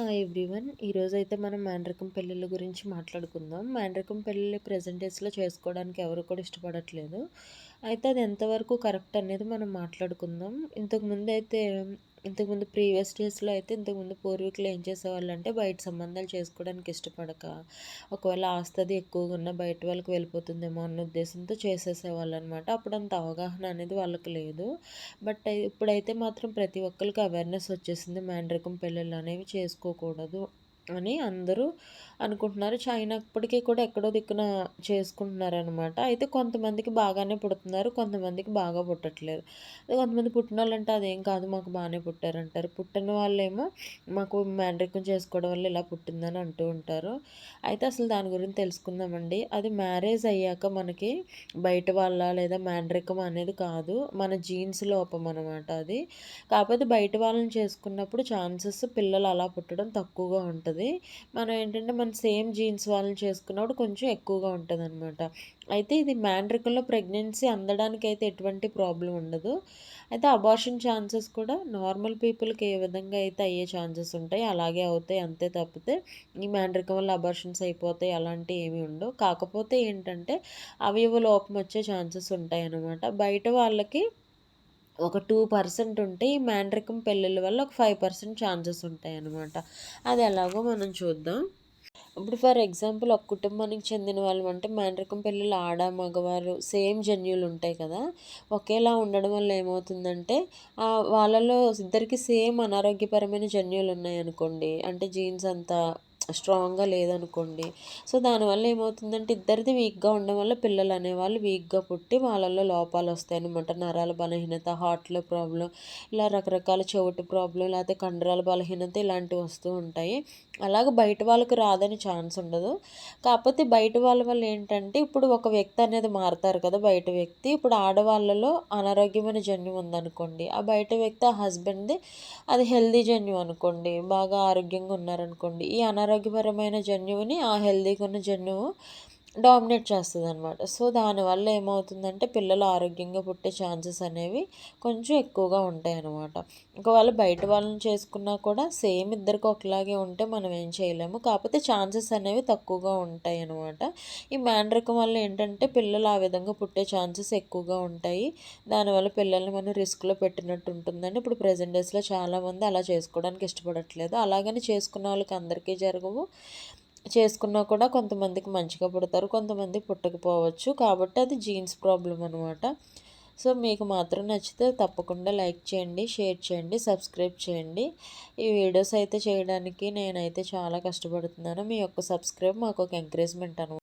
Hi everyone. ఈరోజు అయితే మనం మాండ్రకం పెళ్ళిళ్ళ గురించి మాట్లాడుకుందాం. మాండ్రకం పెళ్ళిళ్ళు ప్రజెంట్ డేస్లో చేసుకోవడానికి ఎవరు కూడా ఇష్టపడట్లేదు. అయితే అది ఎంతవరకు కరెక్ట్ అనేది మనం మాట్లాడుకుందాం. ఇంతకుముందు అయితే ఇంతకుముందు ప్రీవియస్ డేస్లో అయితే ఇంతకుముందు పూర్వీకులు ఏం చేసేవాళ్ళు అంటే బయట సంబంధాలు చేసుకోవడానికి ఇష్టపడక ఒకవేళ ఆస్తుంది ఎక్కువగా ఉన్న బయట వాళ్ళకి వెళ్ళిపోతుందేమో అన్న ఉద్దేశంతో చేసేసేవాళ్ళు అనమాట అప్పుడు అంత అవగాహన అనేది వాళ్ళకి లేదు. బట్ ఇప్పుడైతే మాత్రం ప్రతి ఒక్కరికి అవేర్నెస్ వచ్చేసింది. మ్యాండ్రికం పెళ్ళిళ్ళు అనేవి చేసుకోకూడదు. అని అందరూ అనుకుంటున్నారు. చైనాప్పటికీ కూడా ఎక్కడో దిక్కున చేసుకుంటున్నారనమాట అయితే కొంతమందికి బాగానే పుడుతున్నారు కొంతమందికి బాగా పుట్టట్లేదు. కొంతమంది పుట్టిన వాళ్ళంటే అదేం కాదు మాకు బాగానే పుట్టారంటారు. పుట్టిన వాళ్ళేమో మాకు మ్యాండ్రికం చేసుకోవడం వల్ల ఇలా పుట్టిందని అంటూ ఉంటారు. అయితే అసలు దాని గురించి తెలుసుకుందామండి. అది మ్యారేజ్ అయ్యాక మనకి బయట వాళ్ళ లేదా మ్యాండ్రికం అనేది కాదు మన జీన్స్ లోపం అనమాట అది. కాకపోతే బయట వాళ్ళని చేసుకున్నప్పుడు ఛాన్సెస్ పిల్లలు అలా పుట్టడం తక్కువగా ఉంటుంది. మనం ఏంటంటే మన సేమ్ జీన్స్ వాళ్ళని చేసుకున్నప్పుడు కొంచెం ఎక్కువగా ఉంటుంది అనమాట అయితే ఇది మ్యాండ్రికల్లో ప్రెగ్నెన్సీ అందడానికి అయితే ఎటువంటి ప్రాబ్లం ఉండదు. అయితే అబార్షన్ ఛాన్సెస్ కూడా నార్మల్ పీపుల్కి ఏ విధంగా అయితే అయ్యే ఛాన్సెస్ ఉంటాయి అలాగే అవుతాయి. అంతే తప్పితే ఈ మ్యాండ్రికం వల్ల అబార్షన్స్ అయిపోతాయి అలాంటివి ఏమి ఉండవు. కాకపోతే ఏంటంటే అవయవ లోపం వచ్చే ఛాన్సెస్ ఉంటాయి అన్నమాట బయట వాళ్ళకి ఒక టూ పర్సెంట్ ఉంటే ఈ మ్యాండ్రికం పెళ్ళిళ్ళ వల్ల ఒక ఫైవ్ పర్సెంట్ ఛాన్సెస్ ఉంటాయి అన్నమాట అది ఎలాగో మనం చూద్దాం. ఇప్పుడు ఫర్ ఎగ్జాంపుల్ ఒక కుటుంబానికి చెందిన వాళ్ళు అంటే మ్యాండ్రికం పెళ్ళిళ్ళు ఆడ మగవారు సేమ్ జన్యులు ఉంటాయి కదా. ఒకేలా ఉండడం వల్ల ఏమవుతుందంటే వాళ్ళలో ఇద్దరికి సేమ్ అనారోగ్యపరమైన జన్యులు ఉన్నాయి అనుకోండి అంటే జీన్స్ అంతా స్ట్రాంగ్గా లేదనుకోండి. సో దానివల్ల ఏమవుతుందంటే ఇద్దరిది వీక్గా ఉండడం వల్ల పిల్లలు అనేవాళ్ళు వీక్గా పుట్టి వాళ్ళల్లో లోపాలు వస్తాయి అనమాట నరాల బలహీనత హార్ట్లో ప్రాబ్లం ఇలా రకరకాల చెవుటి ప్రాబ్లం లేకపోతే కండరాల బలహీనత ఇలాంటివి వస్తూ ఉంటాయి. అలాగే బయట వాళ్ళకి రాదని ఛాన్స్ ఉండదు. కాకపోతే బయట వాళ్ళ వల్ల ఏంటంటే ఇప్పుడు ఒక వ్యక్తి అనేది మారుతారు కదా బయట వ్యక్తి. ఇప్పుడు ఆడవాళ్ళలో అనారోగ్యమైన జన్యు ఉందనుకోండి. ఆ బయట వ్యక్తి ఆ హస్బెండ్ది అది హెల్దీ జన్యు అనుకోండి. బాగా ఆరోగ్యంగా ఉన్నారనుకోండి. ఈ అనారోగ్య ఆరోగ్యపరమైన జన్యువుని ఆ హెల్దీగా ఉన్న జన్యువు డామినేట్ చేస్తుంది అనమాట సో దానివల్ల ఏమవుతుందంటే పిల్లలు ఆరోగ్యంగా పుట్టే ఛాన్సెస్ అనేవి కొంచెం ఎక్కువగా ఉంటాయి అనమాట ఒకవేళ బయట వాళ్ళని చేసుకున్నా కూడా సేమ్ ఇద్దరికి ఒకలాగే ఉంటే మనం ఏం చేయలేము. కాకపోతే ఛాన్సెస్ అనేవి తక్కువగా ఉంటాయి అనమాట ఈ మ్యాండ్రికం వల్ల ఏంటంటే పిల్లలు ఆ విధంగా పుట్టే ఛాన్సెస్ ఎక్కువగా ఉంటాయి. దానివల్ల పిల్లల్ని మనం రిస్క్లో పెట్టినట్టు ఉంటుందని ఇప్పుడు ప్రజెంట్ డేస్లో చాలామంది అలా చేసుకోవడానికి ఇష్టపడట్లేదు. అలాగని చేసుకున్న వాళ్ళకి అందరికీ జరగవు. చేసుకున్నా కూడా కొంతమందికి మంచిగా పుడతారు కొంతమంది పుట్టకపోవచ్చు. కాబట్టి అది జీన్స్ ప్రాబ్లం అనమాట సో మీకు మాత్రం నచ్చితే తప్పకుండా లైక్ చేయండి షేర్ చేయండి సబ్స్క్రైబ్ చేయండి. ఈ వీడియోస్ అయితే చేయడానికి నేనైతే చాలా కష్టపడుతున్నాను. మీ యొక్క సబ్స్క్రైబ్ మాకు ఒక ఎంకరేజ్మెంట్ అనమాట